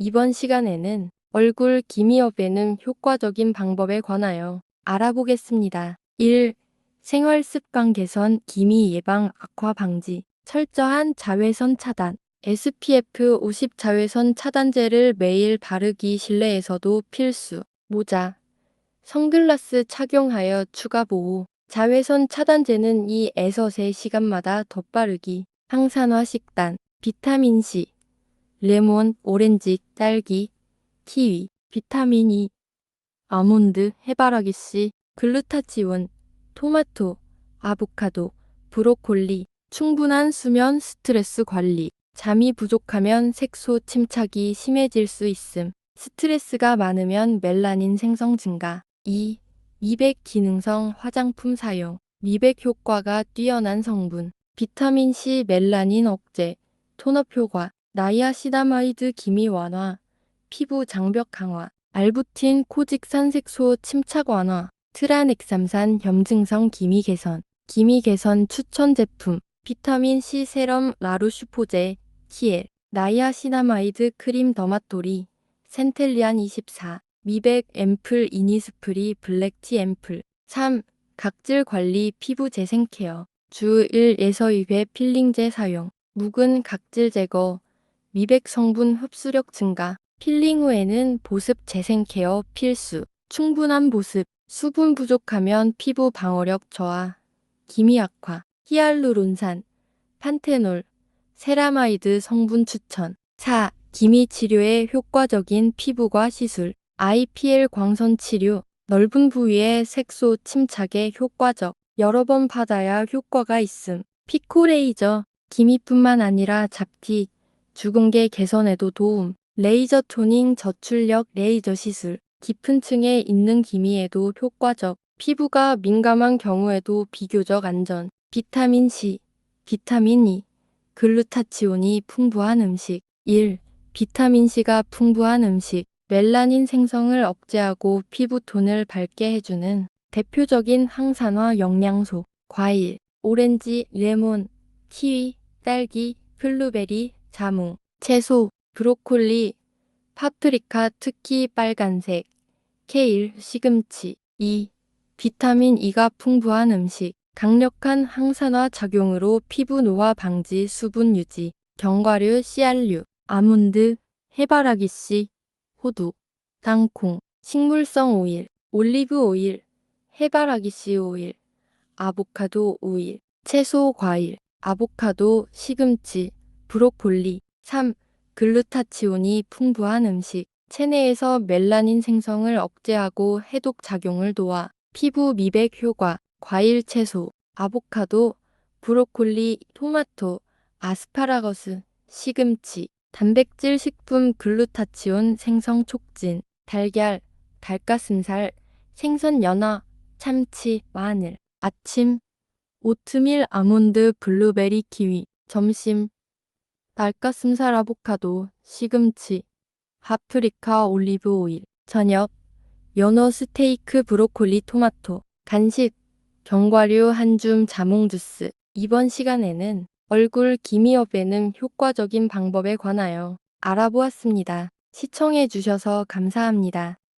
이번 시간에는 얼굴 기미업 빼는 효과적인 방법에 관하여 알아보겠습니다. 1. 생활 습관 개선, 기미 예방, 악화 방지, 철저한 자외선 차단. SPF 50 자외선 차단제를 매일 바르기 실내에서도 필수. 모자, 선글라스 착용하여 추가 보호. 자외선 차단제는 2에서 3시간마다 덧바르기. 항산화 식단, 비타민C, 레몬, 오렌지, 딸기, 키위, 비타민 E, 아몬드, 해바라기 씨, 글루타치온, 토마토, 아보카도, 브로콜리, 충분한 수면, 스트레스 관리, 잠이 부족하면 색소 침착이 심해질 수 있음. 스트레스가 많으면 멜라닌 생성 증가. 2. 미백 기능성 화장품 사용. 미백 효과가 뛰어난 성분. 비타민 C 멜라닌 억제, 톤업 효과, 나이아시다마이드 기미 완화, 피부 장벽 강화, 알부틴 코직 산색소 침착 완화, 트라넥삼산 염증성 기미 개선, 기미 개선 추천 제품, 비타민 C 세럼 라루슈포제, 키엘, 나이아시나마이드 크림 더마토리, 센텔리안 24, 미백 앰플 이니스프리 블랙티 앰플. 3. 각질 관리 피부 재생 케어. 주 1에서 2회 필링제 사용. 묵은 각질 제거, 미백 성분 흡수력 증가. 필링 후에는 보습 재생 케어 필수. 충분한 보습. 수분 부족하면 피부 방어력 저하. 기미 악화. 히알루론산, 판테놀, 세라마이드 성분 추천. 4. 기미 치료에 효과적인 피부과 시술. IPL 광선 치료. 넓은 부위에 색소 침착에 효과적. 여러 번 받아야 효과가 있음. 피코 레이저. 기미뿐만 아니라 잡티, 주근개 개선에도 도움. 레이저 토닝 저출력 레이저 시술. 깊은 층에 있는 기미에도 효과적. 피부가 민감한 경우에도 비교적 안전. 비타민 C, 비타민 E, 글루타치온이 풍부한 음식. 1. 비타민 C가 풍부한 음식. 멜라닌 생성을 억제하고 피부톤을 밝게 해주는 대표적인 항산화 영양소. 과일, 오렌지, 레몬, 키위, 딸기, 블루베리, 자몽, 채소, 브로콜리, 파프리카 특히 빨간색, 케일, 시금치. 2. 비타민 E가 풍부한 음식. 강력한 항산화 작용으로 피부 노화 방지 수분 유지. 견과류, 씨알류, 아몬드, 해바라기 씨, 호두, 땅콩, 식물성 오일, 올리브 오일, 해바라기 씨 오일, 아보카도 오일, 채소 과일, 아보카도, 시금치, 브로콜리. 3. 글루타치온이 풍부한 음식. 체내에서 멜라닌 생성을 억제하고 해독 작용을 도와 피부 미백 효과, 과일 채소, 아보카도, 브로콜리, 토마토, 아스파라거스, 시금치, 단백질 식품 글루타치온 생성 촉진, 달걀, 닭가슴살, 생선 연어, 참치, 마늘, 아침, 오트밀 아몬드 블루베리 키위, 점심, 닭가슴살 아보카도, 시금치, 파프리카 올리브 오일, 저녁, 연어 스테이크 브로콜리 토마토, 간식, 견과류 한 줌 자몽 주스. 이번 시간에는 얼굴 기미업 빼는 효과적인 방법에 관하여 알아보았습니다. 시청해 주셔서 감사합니다.